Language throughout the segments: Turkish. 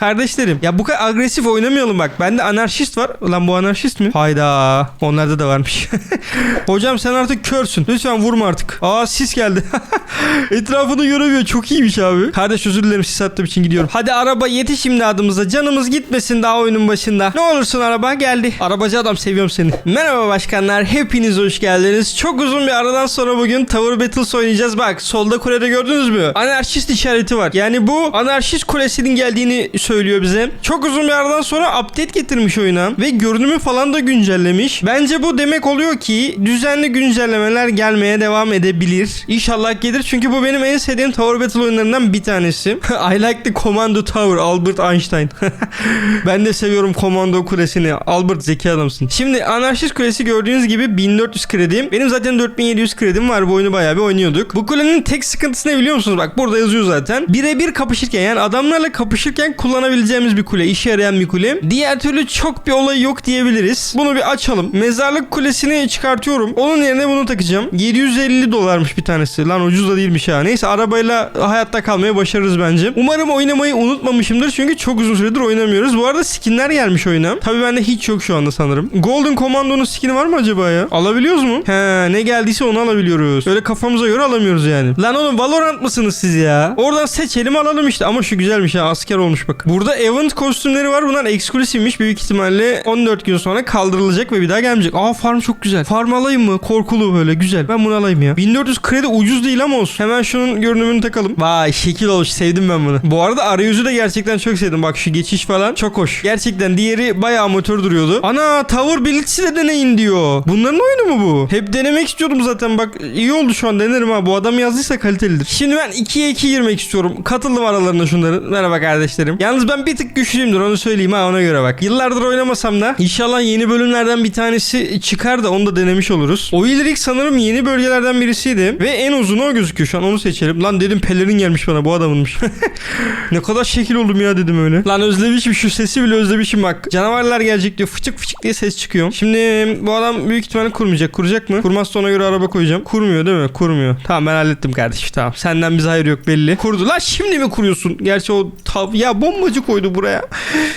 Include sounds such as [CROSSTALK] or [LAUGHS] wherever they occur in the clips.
Kardeşlerim ya bu kadar agresif oynamayalım bak. Bende anarşist var. Ulan bu anarşist mi? Hayda. Onlarda da varmış. [LAUGHS] Hocam sen artık körsün. Lütfen vurma artık. Aa sis geldi. [LAUGHS] Etrafını göremiyor. Çok iyiymiş abi. Kardeş özür dilerim sis attığım için gidiyorum. Hadi araba yetiş imdadımıza. Canımız gitmesin daha oyunun başında. Ne olursun araba geldi. Arabacı adam seviyorum seni. Merhaba başkanlar. Hepiniz hoş geldiniz. Çok uzun bir aradan sonra bugün Tower Battles oynayacağız. Bak solda kulede gördünüz mü? Anarşist işareti var. Yani bu anarşist kulesinin geldiğini söylüyor bize. Çok uzun bir aradan sonra update getirmiş oyuna ve görünümü falan da güncellemiş. Bence bu demek oluyor ki düzenli güncellemeler gelmeye devam edebilir. İnşallah gelir çünkü bu benim en sevdiğim Tower Battle oyunlarından bir tanesi. [LAUGHS] I like the Commando Tower Albert Einstein. [LAUGHS] ben de seviyorum Commando kulesini. Albert zeki adamsın. Şimdi anarşist kulesi gördüğünüz gibi 1400 kredim. Benim zaten 4700 kredim var. Bu oyunu bayağı bir oynuyorduk. Bu kulenin tek sıkıntısı ne biliyor musunuz? Bak burada yazıyor zaten. Birebir kapışırken yani adamlarla kapışırken kullanabileceğimiz bir kule. işe yarayan bir kule. Diğer türlü çok bir olay yok diyebiliriz. Bunu bir açalım. Mezarlık kulesini çıkartıyorum. Onun yerine bunu takacağım. 750 dolarmış bir tanesi. Lan ucuz da değilmiş ha. Neyse arabayla hayatta kalmaya başarırız bence. Umarım oynamayı unutmamışımdır. Çünkü çok uzun süredir oynamıyoruz. Bu arada skinler gelmiş oyuna. Tabii bende hiç yok şu anda sanırım. Golden Commando'nun skini var mı acaba ya? Alabiliyoruz mu? He ne geldiyse onu alabiliyoruz. Öyle kafamıza göre alamıyoruz yani. Lan oğlum Valorant mısınız siz ya? Oradan seçelim alalım işte. Ama şu güzelmiş ha asker olmuş bak. Burada event kostümleri var. Bunlar eksklusifmiş. Büyük ihtimalle 14 gün sonra kaldırılacak ve bir daha gelmeyecek. Aa farm çok güzel. Farm alayım mı? Korkulu böyle güzel. Ben bunu alayım ya. 1400 kredi ucuz değil ama olsun. Hemen şunun görünümünü takalım. Vay şekil olmuş. Sevdim ben bunu. Bu arada arayüzü de gerçekten çok sevdim. Bak şu geçiş falan çok hoş. Gerçekten diğeri bayağı amatör duruyordu. Ana Tower Blitz'i de deneyin diyor. Bunların oyunu mu bu? Hep denemek istiyordum zaten. Bak iyi oldu şu an denerim ha. Bu adam yazdıysa kalitelidir. Şimdi ben 2'ye 2 girmek istiyorum. Katıldım aralarına şunların. Merhaba kardeşlerim. Yalnız ben bir tık güçlüyümdür onu söyleyeyim ha ona göre bak. Yıllardır oynamasam da inşallah yeni bölümlerden bir tanesi çıkar da onu da denemiş oluruz. O ilrik sanırım yeni bölgelerden birisiydi. Ve en uzunu o gözüküyor şu an onu seçelim. Lan dedim pelerin gelmiş bana bu adamınmış. [LAUGHS] ne kadar şekil oldum ya dedim öyle. Lan özlemişim şu sesi bile özlemişim bak. Canavarlar gelecek diyor fıçık fıçık diye ses çıkıyor. Şimdi bu adam büyük ihtimalle kurmayacak. Kuracak mı? Kurmazsa ona göre araba koyacağım. Kurmuyor değil mi? Kurmuyor. Tamam ben hallettim kardeşim tamam. Senden bize hayır yok belli. Kurdu. Lan şimdi mi kuruyorsun? Gerçi o tav ya bombacı koydu buraya.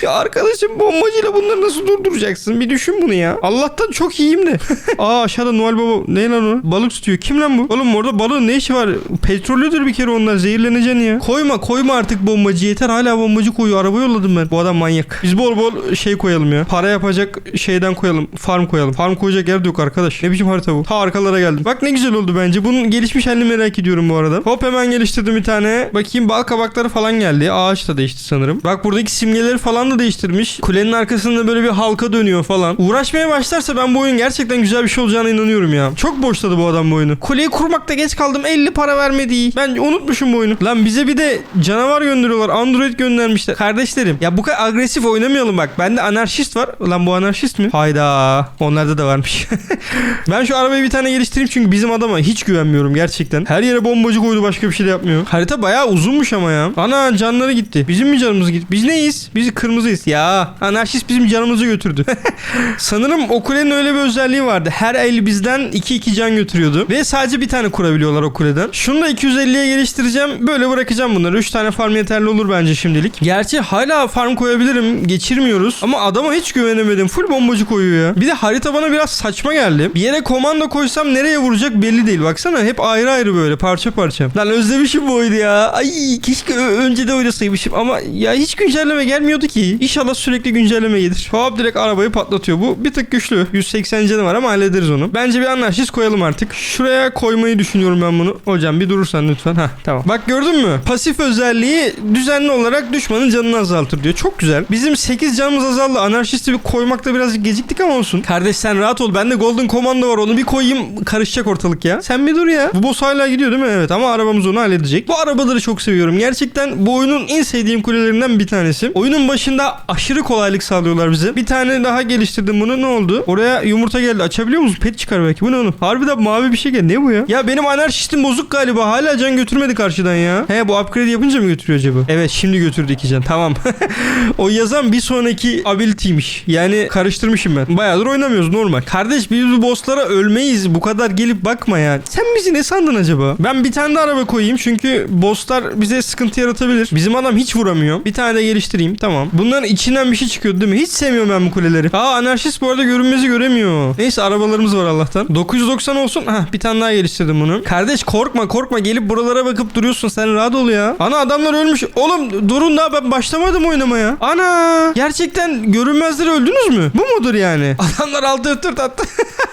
Ya arkadaşım bombacıyla bunları nasıl durduracaksın? Bir düşün bunu ya. Allah'tan çok iyiyim de. [LAUGHS] Aa aşağıda Noel Baba ne lan o? Balık tutuyor. Kim lan bu? Oğlum orada balığın ne işi var? Petrollüdür bir kere onlar. Zehirleneceksin ya. Koyma koyma artık bombacı yeter. Hala bombacı koyuyor. Araba yolladım ben. Bu adam manyak. Biz bol bol şey koyalım ya. Para yapacak şeyden koyalım. Farm koyalım. Farm koyacak yer de yok arkadaş. Ne biçim harita bu? Ta arkalara geldim. Bak ne güzel oldu bence. Bunun gelişmiş halini merak ediyorum bu arada. Hop hemen geliştirdim bir tane. Bakayım bal kabakları falan geldi. Ağaç da değişti sanırım. Bak buradaki simgeleri falan da değiştirmiş. Kulenin arkasında böyle bir halka dönüyor falan. Uğraşmaya başlarsa ben bu oyun gerçekten güzel bir şey olacağına inanıyorum ya. Çok boşladı bu adam bu oyunu. Kuleyi kurmakta geç kaldım. 50 para vermedi. Ben unutmuşum bu oyunu. Lan bize bir de canavar gönderiyorlar. Android göndermişler. Kardeşlerim ya bu kadar agresif oynamayalım bak. Bende anarşist var. Lan bu anarşist mi? Hayda. Onlarda da varmış. [LAUGHS] ben şu arabayı bir tane geliştireyim çünkü bizim adama hiç güvenmiyorum gerçekten. Her yere bombacı koydu başka bir şey de yapmıyor. Harita bayağı uzunmuş ama ya. Ana canları gitti. Bizim mi canımız gitti? Biz neyiz? Biz kırmızıyız. Ya anarşist bizim canımızı götürdü. [LAUGHS] Sanırım o kulenin öyle bir özelliği vardı. Her el bizden 2-2 can götürüyordu. Ve sadece bir tane kurabiliyorlar o kuleden. Şunu da 250'ye geliştireceğim. Böyle bırakacağım bunları. 3 tane farm yeterli olur bence şimdilik. Gerçi hala farm koyabilirim. Geçirmiyoruz. Ama adama hiç güvenemedim. Full bombacı koyuyor ya. Bir de harita bana biraz saçma geldi. Bir yere komando koysam nereye vuracak belli değil. Baksana hep ayrı ayrı böyle parça parça. Lan özlemişim bu oyunu ya. Ay keşke ö- önce de oynasaymışım. Ama ya hiç güncelleme gelmiyordu ki. İnşallah sürekli güncelleme gelir. Hop direkt arabayı patlatıyor. Bu bir tık güçlü. 180 canı var ama hallederiz onu. Bence bir anarşist koyalım artık. Şuraya koymayı düşünüyorum ben bunu. Hocam bir durursan lütfen. Hah tamam. Bak gördün mü? Pasif özelliği düzenli olarak düşmanın canını azaltır diyor. Çok güzel. Bizim 8 canımız azaldı. Anarşisti bir koymakta biraz geciktik ama olsun. Kardeş sen rahat ol. Bende Golden Commando var. Onu bir koyayım. Karışacak ortalık ya. Sen bir dur ya. Bu boss hala gidiyor değil mi? Evet ama arabamız onu halledecek. Bu arabaları çok seviyorum. Gerçekten bu oyunun en sevdiğim kulelerinden bir tanesi. Oyunun başında aşırı kolaylık sağlıyorlar bize. Bir tane daha geliştirdim bunu. Ne oldu? Oraya yumurta geldi. Açabiliyor musun? Pet çıkar belki. Bu ne oğlum? Harbiden mavi bir şey geldi. Ne bu ya? Ya benim anarşistim bozuk galiba. Hala can götürmedi karşıdan ya. He bu upgrade yapınca mı götürüyor acaba? Evet şimdi götürdü iki can. Tamam. [LAUGHS] o yazan bir sonraki ability'ymiş. Yani karıştırmışım ben. Bayağıdır oynamıyoruz normal. Kardeş biz bu bosslara ölmeyiz. Bu kadar gelip bakma ya. Sen bizi ne sandın acaba? Ben bir tane de araba koyayım çünkü bosslar bize sıkıntı yaratabilir. Bizim adam hiç vuramıyor. Bir Bir tane de geliştireyim. Tamam. Bunların içinden bir şey çıkıyor değil mi? Hiç sevmiyorum ben bu kuleleri. Aa anarşist bu arada görünmezi göremiyor. Neyse arabalarımız var Allah'tan. 990 olsun. Hah bir tane daha geliştirdim bunu. Kardeş korkma korkma gelip buralara bakıp duruyorsun. Sen rahat ol ya. Ana adamlar ölmüş. Oğlum durun daha ben başlamadım oynamaya. Ana gerçekten görünmezler öldünüz mü? Bu mudur yani? [LAUGHS] Adamlar altı tırt attı. [LAUGHS]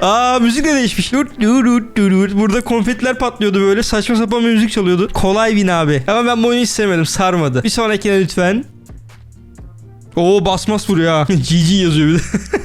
Aa müzik de değişmiş. Burada konfetiler patlıyordu böyle. Saçma sapan müzik çalıyordu. Kolay win abi. Ama ben bu oyunu hiç. Sarmadı. Bir sonrakine lütfen. Oo basmas vuruyor ha. GG yazıyor bir de. [LAUGHS]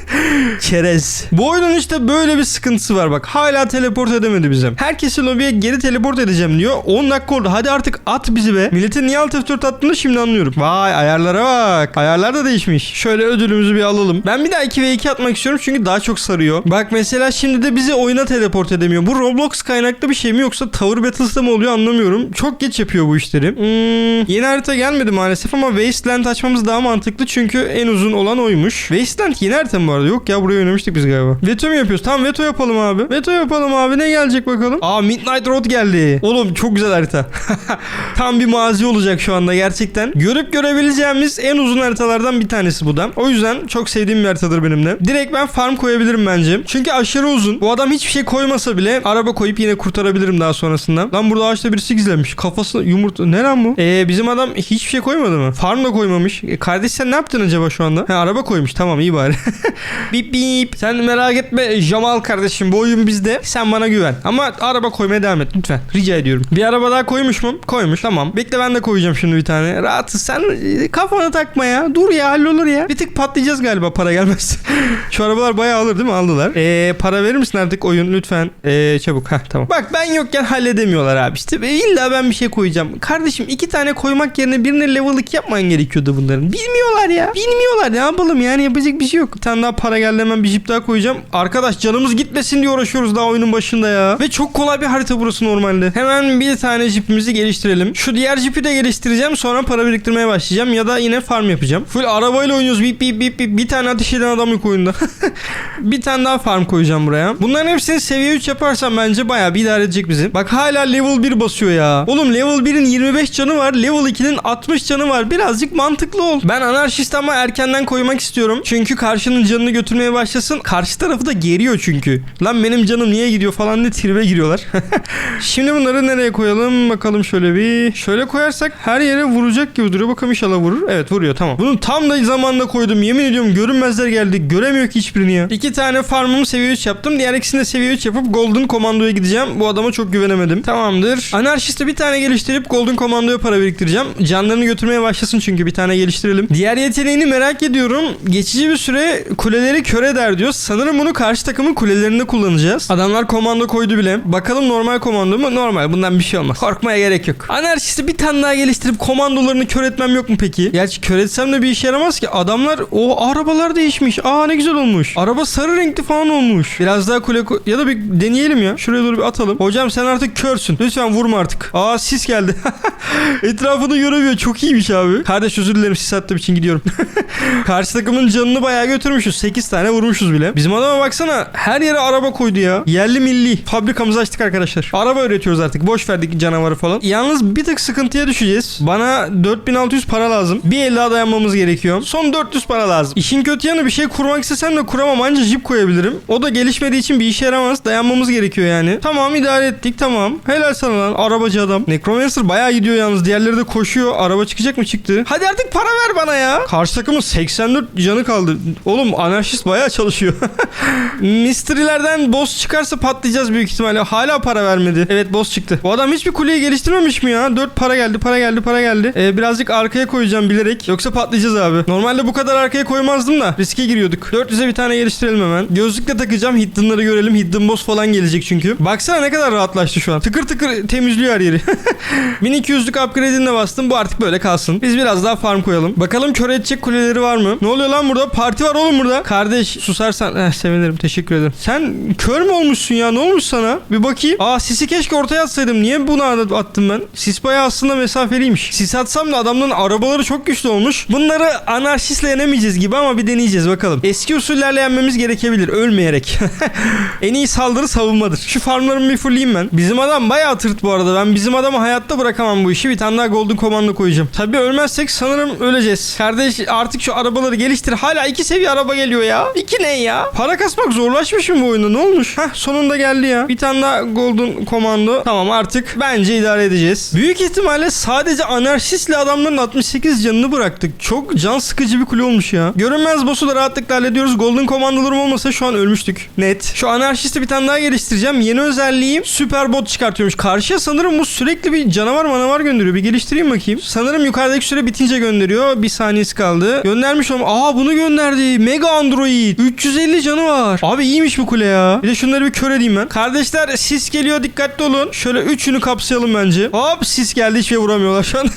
Çerez. Bu oyunun işte böyle bir sıkıntısı var bak. Hala teleport edemedi bize. Herkesi lobiye geri teleport edeceğim diyor. 10 dakika oldu. Hadi artık at bizi be. Milletin niye alt F4 attığını şimdi anlıyorum. Vay ayarlara bak. Ayarlar da değişmiş. Şöyle ödülümüzü bir alalım. Ben bir daha 2 ve 2 atmak istiyorum çünkü daha çok sarıyor. Bak mesela şimdi de bizi oyuna teleport edemiyor. Bu Roblox kaynaklı bir şey mi yoksa Tower Battles'da mı oluyor anlamıyorum. Çok geç yapıyor bu işleri. Hmm, yeni harita gelmedi maalesef ama Wasteland açmamız daha mantıklı çünkü en uzun olan oymuş. Wasteland yeni harita mı bu? Yok ya buraya oynamıştık biz galiba. Veto mu yapıyoruz? Tamam veto yapalım abi. Veto yapalım abi. Ne gelecek bakalım? Aa Midnight Road geldi. Oğlum çok güzel harita. [LAUGHS] Tam bir mazi olacak şu anda gerçekten. Görüp görebileceğimiz en uzun haritalardan bir tanesi bu da. O yüzden çok sevdiğim bir haritadır benim de. Direkt ben farm koyabilirim bence. Çünkü aşırı uzun. Bu adam hiçbir şey koymasa bile araba koyup yine kurtarabilirim daha sonrasında. Lan burada ağaçta birisi gizlenmiş. Kafası yumurta. Ne lan bu? Ee, bizim adam hiçbir şey koymadı mı? Farm da koymamış. E, kardeş sen ne yaptın acaba şu anda? He araba koymuş. Tamam iyi bari. [LAUGHS] bip bip. Sen merak etme Jamal kardeşim. Bu oyun bizde. Sen bana güven. Ama araba koymaya devam et lütfen. Rica ediyorum. Bir araba daha koymuş mu? Koymuş. Tamam. Bekle ben de koyacağım şimdi bir tane. Rahatsız. Sen e, kafanı takma ya. Dur ya hallolur ya. Bir tık patlayacağız galiba para gelmez. [LAUGHS] Şu arabalar bayağı alır değil mi? Aldılar. Eee para verir misin artık oyun lütfen? Eee çabuk. Heh tamam. Bak ben yokken halledemiyorlar abi. İşte e, illa ben bir şey koyacağım. Kardeşim iki tane koymak yerine birine level 2 yapman gerekiyordu bunların. Bilmiyorlar ya. Bilmiyorlar. Ne yapalım yani yapacak bir şey yok. Bir tane daha para geldi hemen bir jip daha koyacağım. Arkadaş canımız gitmesin diye uğraşıyoruz daha oyunun başında ya. Ve çok kolay bir harita burası normalde. Hemen bir tane jipimizi geliştirelim. Şu diğer jipi de geliştireceğim. Sonra para biriktirmeye başlayacağım. Ya da yine farm yapacağım. Full arabayla oynuyoruz. Bip bip bip bip. Bir tane ateş eden adam yok oyunda. [LAUGHS] bir tane daha farm koyacağım buraya. Bunların hepsini seviye 3 yaparsam bence bayağı bir idare edecek bizi. Bak hala level 1 basıyor ya. Oğlum level 1'in 25 canı var. Level 2'nin 60 canı var. Birazcık mantıklı ol. Ben anarşist ama erkenden koymak istiyorum. Çünkü karşının canını götürmeye başlasın. Karşı tarafı da geriyor çünkü. Lan benim canım niye gidiyor falan diye tribe giriyorlar. [LAUGHS] Şimdi bunları nereye koyalım? Bakalım şöyle bir. Şöyle koyarsak her yere vuracak gibi duruyor. Bakalım inşallah vurur. Evet vuruyor tamam. Bunu tam da zamanında koydum. Yemin ediyorum görünmezler geldi. Göremiyor ki hiçbirini ya. İki tane farmımı seviye 3 yaptım. Diğer ikisini de seviye 3 yapıp Golden Kommando'ya gideceğim. Bu adama çok güvenemedim. Tamamdır. Anarşiste bir tane geliştirip Golden Kommando'ya para biriktireceğim. Canlarını götürmeye başlasın çünkü bir tane geliştirelim. Diğer yeteneğini merak ediyorum. Geçici bir süre kuleleri kör eder diyor. Sanırım bunu karşı takımın kulelerinde kullanacağız. Adamlar komando koydu bile. Bakalım normal komando mu? Normal. Bundan bir şey olmaz. Korkmaya gerek yok. Anarşisti bir tane daha geliştirip komandolarını kör etmem yok mu peki? Gerçi kör etsem de bir işe yaramaz ki. Adamlar o arabalar değişmiş. Aa ne güzel olmuş. Araba sarı renkli falan olmuş. Biraz daha kule ko- ya da bir deneyelim ya. Şuraya doğru bir atalım. Hocam sen artık körsün. Lütfen vurma artık. Aa sis geldi. [LAUGHS] [LAUGHS] Etrafını göremiyor. Çok iyiymiş abi. Kardeş özür dilerim sis attığım için gidiyorum. [LAUGHS] Karşı takımın canını bayağı götürmüşüz. 8 tane vurmuşuz bile. Bizim adama baksana her yere araba koydu ya. Yerli milli. Fabrikamızı açtık arkadaşlar. Araba üretiyoruz artık. Boş verdik canavarı falan. Yalnız bir tık sıkıntıya düşeceğiz. Bana 4600 para lazım. Bir el daha dayanmamız gerekiyor. Son 400 para lazım. İşin kötü yanı bir şey kurmak istesem de kuramam. Anca jip koyabilirim. O da gelişmediği için bir işe yaramaz. Dayanmamız gerekiyor yani. Tamam idare ettik tamam. Helal sana lan arabacı adam. Necromancer bayağı gidiyor gidiyor yalnız. Diğerleri de koşuyor. Araba çıkacak mı çıktı? Hadi artık para ver bana ya. Karşı takımın 84 canı kaldı. Oğlum anarşist bayağı çalışıyor. [LAUGHS] Mystery'lerden boss çıkarsa patlayacağız büyük ihtimalle. Hala para vermedi. Evet boss çıktı. Bu adam hiçbir kuleyi geliştirmemiş mi ya? 4 para geldi para geldi para geldi. Ee, birazcık arkaya koyacağım bilerek. Yoksa patlayacağız abi. Normalde bu kadar arkaya koymazdım da riske giriyorduk. 400'e bir tane geliştirelim hemen. Gözlükle takacağım. Hidden'ları görelim. Hidden boss falan gelecek çünkü. Baksana ne kadar rahatlaştı şu an. Tıkır tıkır temizliyor her yeri. [LAUGHS] 1200 200'lük upgrade'inle bastım. Bu artık böyle kalsın. Biz biraz daha farm koyalım. Bakalım kör edecek kuleleri var mı? Ne oluyor lan burada? Parti var oğlum burada. Kardeş susarsan eh, sevinirim. Teşekkür ederim. Sen kör mü olmuşsun ya? Ne olmuş sana? Bir bakayım. Aa sisi keşke ortaya atsaydım. Niye bunu attım ben? Sis bayağı aslında mesafeliymiş. Sis atsam da adamların arabaları çok güçlü olmuş. Bunları anarşistle yenemeyeceğiz gibi ama bir deneyeceğiz bakalım. Eski usullerle yenmemiz gerekebilir. Ölmeyerek. [LAUGHS] en iyi saldırı savunmadır. Şu farmlarımı bir fulleyim ben. Bizim adam bayağı tırt bu arada. Ben bizim adamı hayatta bırakamam bu işi. Bir tane daha golden komando koyacağım. Tabii ölmezsek sanırım öleceğiz. Kardeş artık şu arabaları geliştir. Hala iki seviye araba geliyor ya. İki ne ya? Para kasmak zorlaşmış mı bu oyunda? Ne olmuş? Heh sonunda geldi ya. Bir tane daha golden komando. Tamam artık bence idare edeceğiz. Büyük ihtimalle sadece anarşistle adamların 68 canını bıraktık. Çok can sıkıcı bir kule olmuş ya. Görünmez boss'u da rahatlıkla hallediyoruz. Golden komandolarım olmasa şu an ölmüştük. Net. Şu anarşisti bir tane daha geliştireceğim. Yeni özelliğim süper bot çıkartıyormuş. Karşıya sanırım bu sürekli bir canavar manavar gönderiyor. Bir geliştireyim bakayım. Sanırım yukarıdaki süre bitince gönderiyor. Bir saniyesi kaldı. Göndermiş ama aa bunu gönderdi. Mega Android. 350 canı var. Abi iyiymiş bu kule ya. Bir de şunları bir kör edeyim ben. Kardeşler sis geliyor dikkatli olun. Şöyle üçünü kapsayalım bence. Hop sis geldi hiçbir şey vuramıyorlar şu an.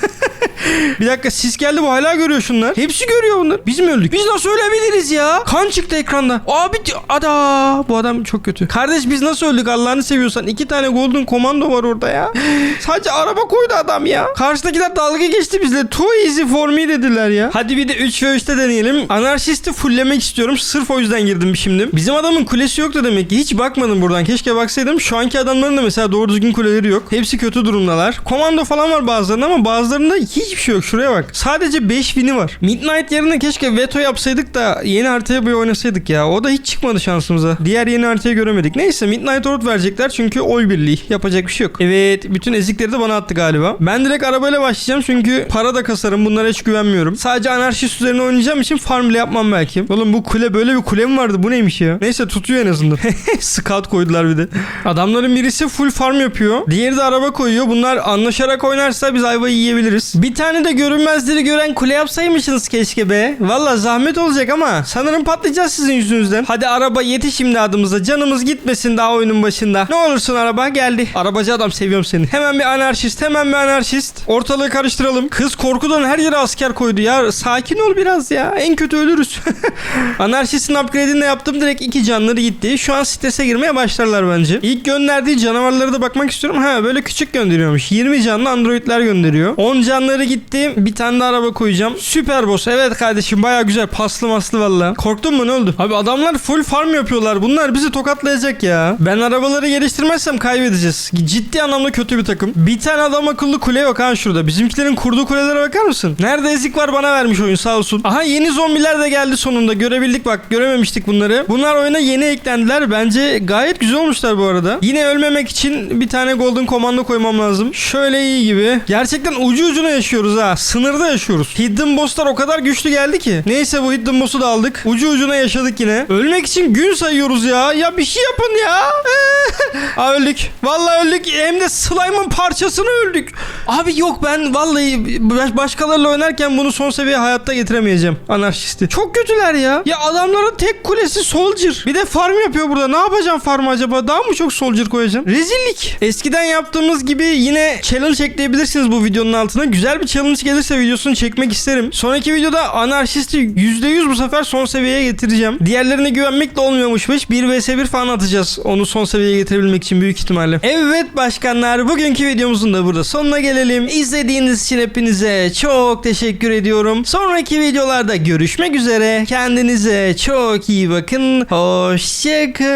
[LAUGHS] bir dakika sis geldi bu hala görüyor şunlar. Hepsi görüyor bunlar. Biz mi öldük? Biz nasıl ölebiliriz ya? Kan çıktı ekranda. Abi ada bu adam çok kötü. Kardeş biz nasıl öldük Allah'ını seviyorsan. iki tane golden komando var orada ya. [GASPS] Sadece araba koydu adam ya. Karşıdakiler dalga geçti bizle. Too easy for me dediler ya. Hadi bir de 3 ve 3'te deneyelim. Anarşisti fulllemek istiyorum. Sırf o yüzden girdim şimdi. Bizim adamın kulesi yoktu demek ki. Hiç bakmadım buradan. Keşke baksaydım. Şu anki adamların da mesela doğru düzgün kuleleri yok. Hepsi kötü durumdalar. Komando falan var bazılarında ama bazılarında hiçbir şey yok. Şuraya bak. Sadece 5 win'i var. Midnight yerine keşke veto yapsaydık da yeni haritaya bir oynasaydık ya. O da hiç çıkmadı şansımıza. Diğer yeni haritayı göremedik. Neyse Midnight Orb verecekler çünkü oy birliği. Yapacak bir şey yok. Evet bütün ezikleri de bana attı galiba. Ben direkt arabayla başlayacağım çünkü para da kasarım. Bunlara hiç güvenmiyorum. Sadece anarşist üzerine oynayacağım için farm bile yapmam belki. Oğlum bu kule böyle bir kule mi vardı? Bu neymiş ya? Neyse tutuyor en azından. [LAUGHS] Scout koydular bir de. Adamların birisi full farm yapıyor. Diğeri de araba koyuyor. Bunlar anlaşarak oynarsa biz ayvayı yiyebiliriz. Bir tane de görünmezleri gören kule yapsaymışsınız keşke be. Valla zahmet olacak ama sanırım patlayacağız sizin yüzünüzden. Hadi araba yetiş imdadımıza. Canımız gitmesin daha oyunun başında. Ne olursun araba geldi. Arabacı adam seviyorum seni. Hemen bir anarşist hemen bir anarşist. Ortalığı karıştıralım. Kız korkudan her yere asker koydu ya. Sakin ol biraz ya. En kötü ölürüz. [LAUGHS] Anarşistin upgrade'ini de yaptım. Direkt iki canları gitti. Şu an sitese girmeye başlarlar bence. İlk gönderdiği canavarlara da bakmak istiyorum. Ha böyle küçük gönderiyormuş. 20 canlı androidler gönderiyor. 10 canları gitti. Bir tane de araba koyacağım. Süper boss. Evet kardeşim baya güzel. Paslı maslı valla. Korktun mu ne oldu? Abi adamlar full farm yapıyorlar. Bunlar bizi tokatlayacak ya. Ben arabaları geliştirmezsem kaybedeceğiz. Ciddi anlamda kötü bir takım. Bir tane adam akıllı kule yok ha şurada. Bizimkilerin kurduğu kulelere bakar mısın? Nerede ezik var bana vermiş oyun sağ olsun. Aha yeni zombiler de geldi sonunda. Görebildik bak. Görememiştik bunları. Bunlar oyuna yeni eklendiler. Bence gayet güzel olmuşlar bu arada. Yine ölmemek için bir tane golden komando koymam lazım. Şöyle iyi gibi. Gerçekten ucu ucuna yaşıyoruz ha. Sınırda yaşıyoruz. Hidden bosslar o kadar güçlü geldi ki. Neyse bu hidden boss'u da aldık. Ucu ucuna yaşadık yine. Ölmek için gün sayıyoruz ya. Ya bir şey yapın ya. [LAUGHS] Aa öldük. Vallahi öldük. Hem de slime'ın parçasını öldük. Abi yok ben vallahi baş- başkalarıyla oynarken bunu son seviye hayatta getiremeyeceğim. Anarşisti. Çok kötüler ya. Ya adamların tek kulesi soldier. Bir de farm yapıyor burada. Ne yapacağım farm acaba? Daha mı çok soldier koyacağım? Rezillik. Eskiden yaptığımız gibi yine challenge ekleyebilirsiniz bu videonun altına. Güzel bir challenge gelirse videosunu çekmek isterim. Sonraki videoda anarşisti %100 bu sefer son seviyeye getireceğim. Diğerlerine güvenmek de olmuyormuşmuş. 1 vs 1 falan atacağız. Onu son seviyeye getirebilmek için büyük ihtimalle. Evet başkanlar bugünkü videomuzun da burada sonuna gelelim. İzlediğiniz için hepinize çok teşekkür ediyorum. Sonraki videolarda görüşmek üzere. Kendinize çok iyi bakın. Hoşçakalın.